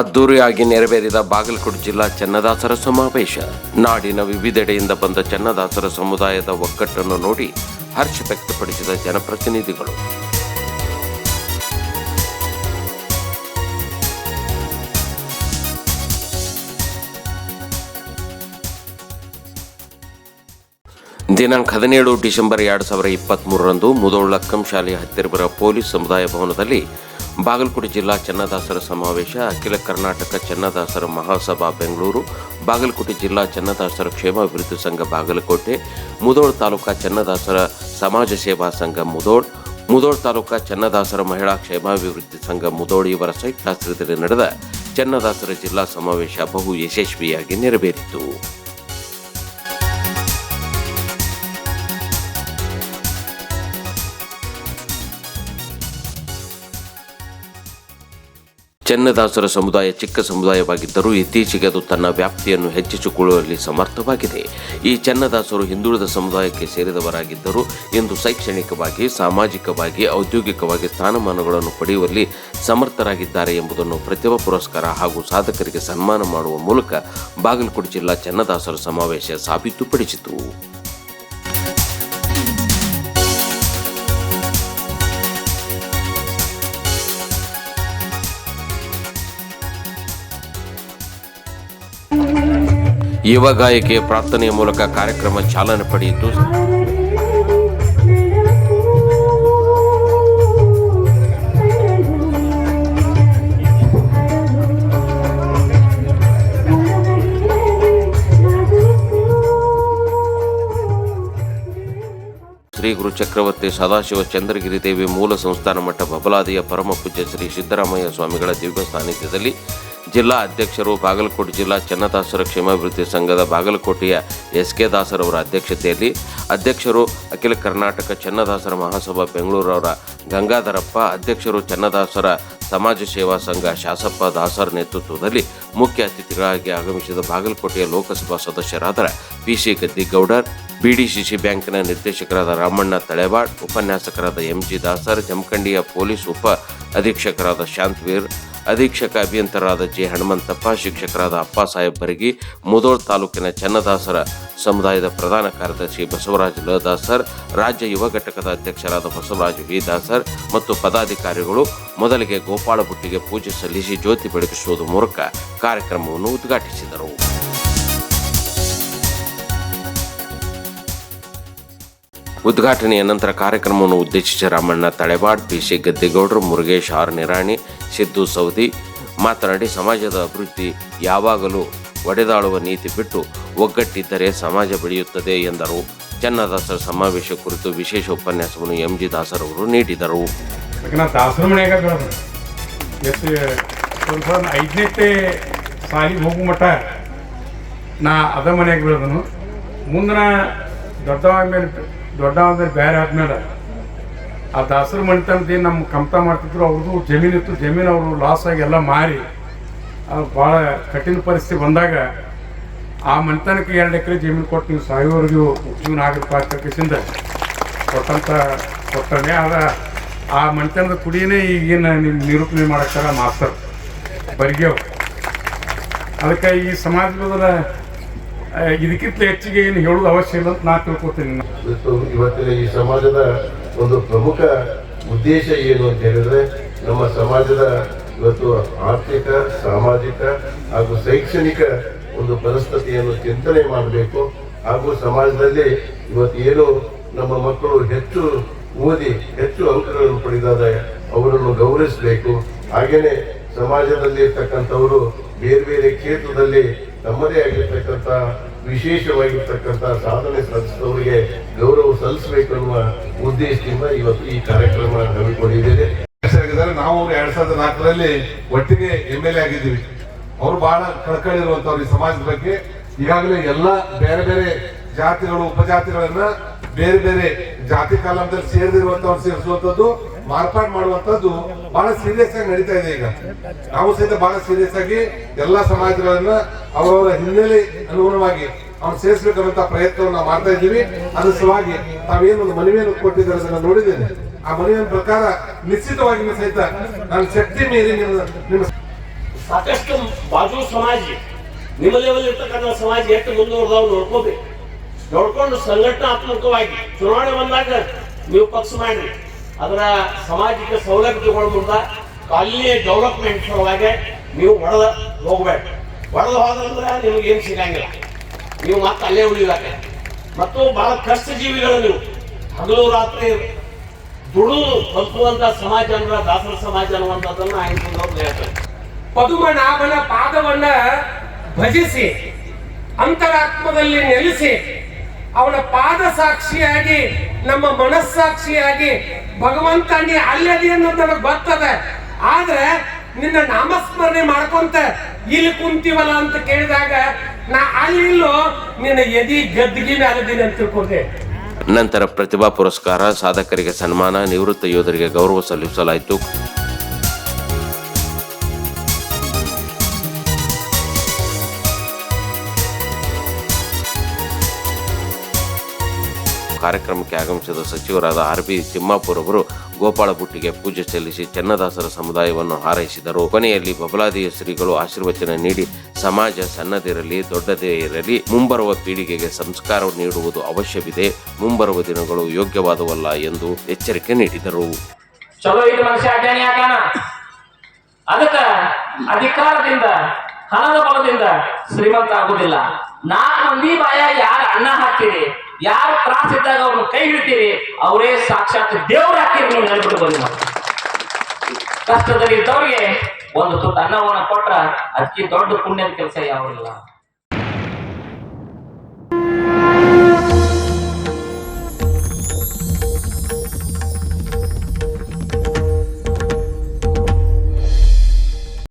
ಅದ್ದೂರಿಯಾಗಿ ನೆರವೇರಿದ ಬಾಗಲಕೋಟೆ ಜಿಲ್ಲಾ ಚನ್ನದಾಸರ ಸಮಾವೇಶ. ನಾಡಿನ ವಿವಿಧೆಡೆಯಿಂದ ಬಂದ ಚನ್ನದಾಸರ ಸಮುದಾಯದ ಒಗ್ಗಟ್ಟನ್ನು ನೋಡಿ ಹರ್ಷ ವ್ಯಕ್ತಪಡಿಸಿದ ಜನಪ್ರತಿನಿಧಿಗಳು. ದಿನಾಂಕ ಹದಿನೇಳು ಡಿಸೆಂಬರ್ ಎರಡು ಸಾವಿರ ಇಪ್ಪತ್ತ್ಮೂರರಂದು ಮುದೋಳ್ ಲಕ್ಕಂ ಶಾಲೆಯ ಹತ್ತಿರ ಬರುವ ಪೊಲೀಸ್ ಸಮುದಾಯ ಭವನದಲ್ಲಿ ಬಾಗಲಕೋಟೆ ಜಿಲ್ಲಾ ಚನ್ನದಾಸರ ಸಮಾವೇಶ, ಅಖಿಲ ಕರ್ನಾಟಕ ಚನ್ನದಾಸರ ಮಹಾಸಭಾ ಬೆಂಗಳೂರು, ಬಾಗಲಕೋಟೆ ಜಿಲ್ಲಾ ಚನ್ನದಾಸರ ಕ್ಷೇಮಾಭಿವೃದ್ಧಿ ಸಂಘ ಬಾಗಲಕೋಟೆ, ಮುದೋಳ್ ತಾಲೂಕಾ ಚನ್ನದಾಸರ ಸಮಾಜ ಸೇವಾ ಸಂಘ ಮುದೋಳ್ ಮುದೋಳ್ ತಾಲೂಕಾ ಚನ್ನದಾಸರ ಮಹಿಳಾ ಕ್ಷೇಮಾಭಿವೃದ್ಧಿ ಸಂಘ ಮುದೋಳ್ ಇವರ ಸಂಯುಕ್ತಾಶ್ರಯದಲ್ಲಿ ನಡೆದ ಚನ್ನದಾಸರ ಜಿಲ್ಲಾ ಸಮಾವೇಶ ಬಹು ಯಶಸ್ವಿಯಾಗಿ ನೆರವೇರಿತು. ಚನ್ನದಾಸರ ಸಮುದಾಯ ಚಿಕ್ಕ ಸಮುದಾಯವಾಗಿದ್ದರೂ ಇತ್ತೀಚೆಗೆ ಅದು ತನ್ನ ವ್ಯಾಪ್ತಿಯನ್ನು ಹೆಚ್ಚಿಸಿಕೊಳ್ಳುವಲ್ಲಿ ಸಮರ್ಥವಾಗಿದೆ. ಈ ಚನ್ನದಾಸರು ಹಿಂದುಳಿದ ಸಮುದಾಯಕ್ಕೆ ಸೇರಿದವರಾಗಿದ್ದರು. ಇಂದು ಶೈಕ್ಷಣಿಕವಾಗಿ, ಸಾಮಾಜಿಕವಾಗಿ, ಔದ್ಯೋಗಿಕವಾಗಿ ಸ್ಥಾನಮಾನಗಳನ್ನು ಪಡೆಯುವಲ್ಲಿ ಸಮರ್ಥರಾಗಿದ್ದಾರೆ ಎಂಬುದನ್ನು ಪ್ರತಿಭಾ ಪುರಸ್ಕಾರ ಹಾಗೂ ಸಾಧಕರಿಗೆ ಸನ್ಮಾನ ಮಾಡುವ ಮೂಲಕ ಬಾಗಲಕೋಟೆ ಜಿಲ್ಲಾ ಚನ್ನದಾಸರ ಸಮಾವೇಶ ಸಾಬೀತುಪಡಿಸಿತು. ಯುವ ಗಾಯಕಿಯ ಪ್ರಾರ್ಥನೆಯ ಮೂಲಕ ಕಾರ್ಯಕ್ರಮ ಚಾಲನೆ ಪಡೆಯಿತು. ಶ್ರೀ ಗುರು ಚಕ್ರವರ್ತಿ ಸದಾಶಿವ ಚಂದ್ರಗಿರಿ ದೇವಿ ಮೂಲ ಸಂಸ್ಥಾನ ಮಠ ಬಬಲಾದಿಯ ಪರಮ ಪೂಜ್ಯ ಶ್ರೀ ಸಿದ್ದರಾಮಯ್ಯ ಸ್ವಾಮಿಗಳ ದಿವ್ಯ ಸಾನ್ನಿಧ್ಯದಲ್ಲಿ ಜಿಲ್ಲಾ ಅಧ್ಯಕ್ಷರು ಬಾಗಲಕೋಟೆ ಜಿಲ್ಲಾ ಚನ್ನದಾಸರ ಕ್ಷೇಮಾಭಿವೃದ್ಧಿ ಸಂಘದ ಬಾಗಲಕೋಟೆಯ ಎಸ್ ಕೆ ದಾಸರವರ ಅಧ್ಯಕ್ಷತೆಯಲ್ಲಿ ಅಧ್ಯಕ್ಷರು ಅಖಿಲ ಕರ್ನಾಟಕ ಚನ್ನದಾಸರ ಮಹಾಸಭಾ ಬೆಂಗಳೂರವರ ಗಂಗಾಧರಪ್ಪ, ಅಧ್ಯಕ್ಷರು ಚನ್ನದಾಸರ ಸಮಾಜ ಸೇವಾ ಸಂಘ ಶಾಸಪ್ಪ ದಾಸರ ನೇತೃತ್ವದಲ್ಲಿ ಮುಖ್ಯ ಅತಿಥಿಗಳಾಗಿ ಆಗಮಿಸಿದ ಬಾಗಲಕೋಟೆಯ ಲೋಕಸಭಾ ಸದಸ್ಯರಾದ ಪಿ ಸಿ ಗದ್ದಿಗೌಡರ್ ಬಿಡಿಸಿಸಿ ಬ್ಯಾಂಕ್ನ ನಿರ್ದೇಶಕರಾದ ರಾಮಣ್ಣ ತಳೆವಾಡ್ ಉಪನ್ಯಾಸಕರಾದ ಎಂಜಿ ದಾಸರ್, ಜಮಖಂಡಿಯ ಪೊಲೀಸ್ ಉಪ ಅಧೀಕ್ಷಕರಾದ ಶಾಂತವೀರ್, ಅಧೀಕ್ಷಕ ಅಭಿಯಂತರಾದ ಜೆ ಹನುಮಂತಪ್ಪ, ಶಿಕ್ಷಕರಾದ ಅಪ್ಪ ಸಾಹೇಬ್ ಬರಗಿ, ಮುದೋಳ್ ತಾಲೂಕಿನ ಚನ್ನದಾಸರ ಸಮುದಾಯದ ಪ್ರಧಾನ ಕಾರ್ಯದರ್ಶಿ ಬಸವರಾಜ್ ಲ ರಾಜ್ಯ ಯುವ ಘಟಕದ ಅಧ್ಯಕ್ಷರಾದ ಬಸವರಾಜ್ ವಿ ದಾಸರ್ ಮತ್ತು ಪದಾಧಿಕಾರಿಗಳು ಮೊದಲಿಗೆ ಗೋಪಾಳ ಬುಟ್ಟಿಗೆ ಪೂಜೆ ಸಲ್ಲಿಸಿ ಜ್ಯೋತಿ ಬೆಳಗಿಸುವುದರ ಮೂಲಕ ಕಾರ್ಯಕ್ರಮವನ್ನು ಉದ್ಘಾಟಿಸಿದರು. ಉದ್ಘಾಟನೆಯ ನಂತರ ಕಾರ್ಯಕ್ರಮವನ್ನು ಉದ್ದೇಶಿಸಿ ರಾಮಣ್ಣ ತಳೆಬಾಡ್ ಪಿ ಸಿ ಗದ್ದೆಗೌಡರು, ಮುರುಗೇಶ್, ಆರ್ ನಿರಾಣಿ, ಸಿದ್ದು ಸೌದಿ ಮಾತನಾಡಿ, ಸಮಾಜದ ಅಭಿವೃದ್ಧಿ ಯಾವಾಗಲೂ ಒಡೆದಾಳುವ ನೀತಿ ಬಿಟ್ಟು ಒಗ್ಗಟ್ಟಿದ್ದರೆ ಸಮಾಜ ಬೆಳೆಯುತ್ತದೆ ಎಂದರು. ಚನ್ನದಾಸರ ಸಮಾವೇಶ ಕುರಿತು ವಿಶೇಷ ಉಪನ್ಯಾಸವನ್ನು ಎಂ ಜಿ ನೀಡಿದರು. ದಾಸರ ಎಷ್ಟು ಒಂದು ನಾ ಅದ ಮನ್ಯಾಗ ಬೆಳೆದನು ಮುಂದೆ ನಾ ಮೇಲೆ ದೊಡ್ಡವ ಅಂದ್ರೆ ಬೇರೆ ಆದ್ಮೇಲೆ ಆ ದಾಸರ ಮಣಿತನದ ಏನು ನಮ್ಮ ಕಮತ ಮಾಡ್ತಿದ್ರು ಅವ್ರದ್ದು ಜಮೀನಿತ್ತು ಜಮೀನು ಅವರು ಲಾಸ್ ಆಗಿ ಎಲ್ಲ ಮಾರಿ, ಅದು ಭಾಳ ಕಠಿಣ ಪರಿಸ್ಥಿತಿ ಬಂದಾಗ ಆ ಮಣಿತನಕ್ಕೆ ಎರಡು ಎಕರೆ ಜಮೀನು ಕೊಟ್ಟು ನೀವು ಸಾಯೋವರೆಗೂ ಜೀವನ ಆಗಿರ್ಪ ಅಂತ ಕಿಸಿಂದ ಕೊಟ್ಟಂತ ಕೊಟ್ಟನೆ ಆದ ಆ ಮನೆತನದ ಕುಡಿಯೇ ಈಗೇನು ನಿರೂಪಣೆ ಮಾಡಕ್ಕಾರ ಮಾಸ್ತರ್. ಬರ್ಗ್ಯವ್ ಅದಕ್ಕೆ ಈ ಸಮಾಜದ ಇದಕ್ಕಿಂತ ಹೆಚ್ಚಿಗೆ ಏನು ಹೇಳೋದು ಅವಶ್ಯ ಇಲ್ಲ ಅಂತ ನಾನು ತಿಳ್ಕೊತೀನಿ ಇವತ್ತು ಇವತ್ತಿನ ಈ ಸಮಾಜದ ಒಂದು ಪ್ರಮುಖ ಉದ್ದೇಶ ಏನು ಅಂತ ಹೇಳಿದ್ರೆ, ನಮ್ಮ ಸಮಾಜದ ಇವತ್ತು ಆರ್ಥಿಕ, ಸಾಮಾಜಿಕ ಹಾಗೂ ಶೈಕ್ಷಣಿಕ ಒಂದು ಪರಿಸ್ಥಿತಿಯನ್ನು ಚಿಂತನೆ ಮಾಡಬೇಕು. ಹಾಗೂ ಸಮಾಜದಲ್ಲಿ ಇವತ್ತು ಏನು ನಮ್ಮ ಮಕ್ಕಳು ಹೆಚ್ಚು ಓದಿ, ಹೆಚ್ಚು ಅಂಕಗಳನ್ನು ಪಡೆದಾದ ಅವರನ್ನು ಗೌರವಿಸಬೇಕು. ಹಾಗೆಯೇ ಸಮಾಜದಲ್ಲಿ ಇರ್ತಕ್ಕಂಥವರು ಬೇರೆ ಬೇರೆ ಕ್ಷೇತ್ರದಲ್ಲಿ ತಮ್ಮದೇ ಆಗಿರ್ತಕ್ಕಂಥ ವಿಶೇಷವಾಗಿರ್ತಕ್ಕಂಥ ಸಾಧನೆ ಸಲ್ಲಿಸಿದವರಿಗೆ ಗೌರವ ಸಲ್ಲಿಸಬೇಕು ಅನ್ನುವ ಉದ್ದೇಶದಿಂದ ಇವತ್ತು ಈ ಕಾರ್ಯಕ್ರಮ ಹಮ್ಮಿಕೊಂಡಿದ್ದೇನೆ. ನಾವು ಅವ್ರು ಎರಡ್ ಸಾವಿರದ ನಾಲ್ಕರಲ್ಲಿ ಒಟ್ಟಿಗೆ ಎಂ ಎಲ್ ಎ ಆಗಿದ್ದೀವಿ. ಅವರು ಬಹಳ ಕಳ್ಕೊಂಡಿರುವಂತವ್ರು ಈ ಸಮಾಜದ ಬಗ್ಗೆ. ಈಗಾಗಲೇ ಎಲ್ಲ ಬೇರೆ ಬೇರೆ ಜಾತಿಗಳು, ಉಪಜಾತಿಗಳನ್ನ ಬೇರೆ ಬೇರೆ ಜಾತಿ ಕಾಲಮದಲ್ಲಿ ಸೇರಿದಿರುವಂತವ್ರು ಸೇರಿಸುವಂತದ್ದು ಮಾರ್ಪಾಡು ಮಾಡುವಂತದ್ದು ಬಹಳ ಸೀರಿಯಸ್ ಆಗಿ ನಡೀತಾ ಇದೆ ಈಗ. ನಾವು ಸಹಿತ ಬಹಳ ಸೀರಿಯಸ್ ಆಗಿ ಎಲ್ಲಾ ಸಮಾಜಗಳನ್ನ ಅವರವರ ಹಿನ್ನೆಲೆ ಅನುಗುಣವಾಗಿ ಅವ್ರು ಸೇರಿಸಬೇಕನ್ನಂತ ಪ್ರಯತ್ನವನ್ನು ನಾವು ಮಾಡ್ತಾ ಇದ್ದೀವಿ. ಅದ್ರ ಸಲುವಾಗಿ ಒಂದು ಮನವಿಯನ್ನು ಕೊಟ್ಟಿದ್ದಾರೆ ಅದನ್ನು ನೋಡಿದ್ದೇನೆ. ಆ ಮನವಿಯ ಪ್ರಕಾರ ನಿಶ್ಚಿತವಾಗಿ ಸಹಿತ ನನ್ನ ಶಕ್ತಿ ಮೀರಿ ನಿಮ್ಮ ಸಾಕಷ್ಟು ಬಾಜು ಸಮಾಜ, ನಿಮ್ಮ ಲೆವೆಲ್ ಇರ್ತಕ್ಕಂಥ ಸಮಾಜ ಎಷ್ಟು ಮುಂದುವರೆದವ್ ನೋಡ್ಕೋಬೇಕು. ನೋಡ್ಕೊಂಡು ಸಂಘಟನಾತ್ಮಕವಾಗಿ ಚುನಾವಣೆ ಬಂದಾಗ ನೀವು ಪಕ್ಷ ಮಾಡ್ರಿ. ಅದರ ಸಾಮಾಜಿಕ ಸೌಲಭ್ಯಗಳ ಮುಂದ, ಅಲ್ಲಿಯೇ ಡೆವಲಪ್ಮೆಂಟ್ ಸಲುವಾಗಿ ನೀವು ಒಡೆದ ಹೋಗ್ಬೇಕು ಒಡೆದ ಹೋದ್ರಂದ್ರೆ ನಿಮ್ಗೆ ಏನು ಸಿಗಂಗಿಲ್ಲ. ನೀವು ಮತ್ತೆ ಅಲ್ಲೇ ಉಳಿಯುವಾಗ ಮತ್ತು ಬಹಳ ಕಷ್ಟ ಜೀವಿಗಳು ನೀವು. ಹಗಲು ರಾತ್ರಿ ದುಡು ಬದುಕುವಂತ ಸಮಾಜ ಅಂದ್ರೆ ದಾಸರ ಸಮಾಜ ಅನ್ನುವಂಥದ್ದನ್ನ ಆಯ್ತು ಹೇಳ್ತಾರೆ. ಪದುಮನಾಭನ ಪಾದವನ್ನ ಭಜಿಸಿ, ಅಂತರಾತ್ಮದಲ್ಲಿ ನೆಲೆಸಿ, ಅವನ ಪಾದ ಸಾಕ್ಷಿಯಾಗಿ, ನಮ್ಮ ಮನಸ್ಸಾಕ್ಷಿಯಾಗಿ ಭಗವಂತ ನೀ ಅಲ್ಲದೆ ಅನ್ನೋದು ನನಗೆ ಬರ್ತದೆ. ಆದ್ರೆ ನಿನ್ನ ನಾಮಸ್ಮರಣೆ ಮಾಡ್ಕೊಂತ ಇಲ್ಲಿ ಕುಂತೀವಲ್ಲ ಅಂತ ಕೇಳಿದಾಗ, ನಾ ಅಲ್ಲಿಲ್ಲೋ ನಿನ್ನ ಎದಿ ಗದ್ದಿಗೆ ಮ್ಯಾಲದೀನಿ ಅಂತ ತಿಳ್ಕೊಂಡೆ. ನಂತರ ಪ್ರತಿಭಾ ಪುರಸ್ಕಾರ, ಸಾಧಕರಿಗೆ ಸನ್ಮಾನ, ನಿವೃತ್ತ ಯೋಧರಿಗೆ ಗೌರವ ಸಲ್ಲಿಸಲಾಯಿತು. ಕಾರ್ಯಕ್ರಮಕ್ಕೆ ಆಗಮಿಸಿದ ಸಚಿವರಾದ ಆರ್ ಬಿ ತಿಮ್ಮಾಪುರ್ ಅವರು ಗೋಪಾಳ ಬುಟ್ಟಿಗೆ ಪೂಜೆ ಸಲ್ಲಿಸಿ ಚನ್ನದಾಸರ ಸಮುದಾಯವನ್ನು ಹಾರೈಸಿದರು. ಕೊನೆಯಲ್ಲಿ ಬಬಲಾದಿಯ ಶ್ರೀಗಳು ಆಶೀರ್ವಚನ ನೀಡಿ ಸಮಾಜ ಸಣ್ಣದಿರಲಿ ದೊಡ್ಡದೇ ಇರಲಿ, ಮುಂಬರುವ ಪೀಳಿಗೆಗೆ ಸಂಸ್ಕಾರ ನೀಡುವುದು ಅವಶ್ಯವಿದೆ, ಮುಂಬರುವ ದಿನಗಳು ಯೋಗ್ಯವಾದವಲ್ಲ ಎಂದು ಎಚ್ಚರಿಕೆ ನೀಡಿದರು. ಚಲೋ ಇದು ಅದಕ್ಕ ಅಧಿಕಾರದಿಂದ ಹಣದ ಬಲದಿಂದ ಶ್ರೀಮಂತ ಆಗುದಿಲ್ಲ ನಾಲ್ಕು ಮಂದಿ ಬಾಯ ಯಾರು ಅನ್ನ ಹಾಕ್ತೀರಿ? ಯಾರು ತ್ರಾಸ ಇದ್ದಾಗ ಅವ್ರನ್ನ ಕೈ ಹಿಡ್ತೀರಿ? ಅವರೇ ಸಾಕ್ಷಾತ್ ದೇವ್ರ ಹಾಕಿರಿ ನೀವು ನೆನಪಿಟ್ಟು ಬಂದ ಕಷ್ಟದಲ್ಲಿ ಇದ್ದವ್ರಿಗೆ ಒಂದು ತುತ್ತು ಅನ್ನವನ್ನ ಕೊಟ್ರ ಅದಕ್ಕೆ ದೊಡ್ಡ ಪುಣ್ಯದ ಕೆಲಸ ಯಾವಿಲ್ಲ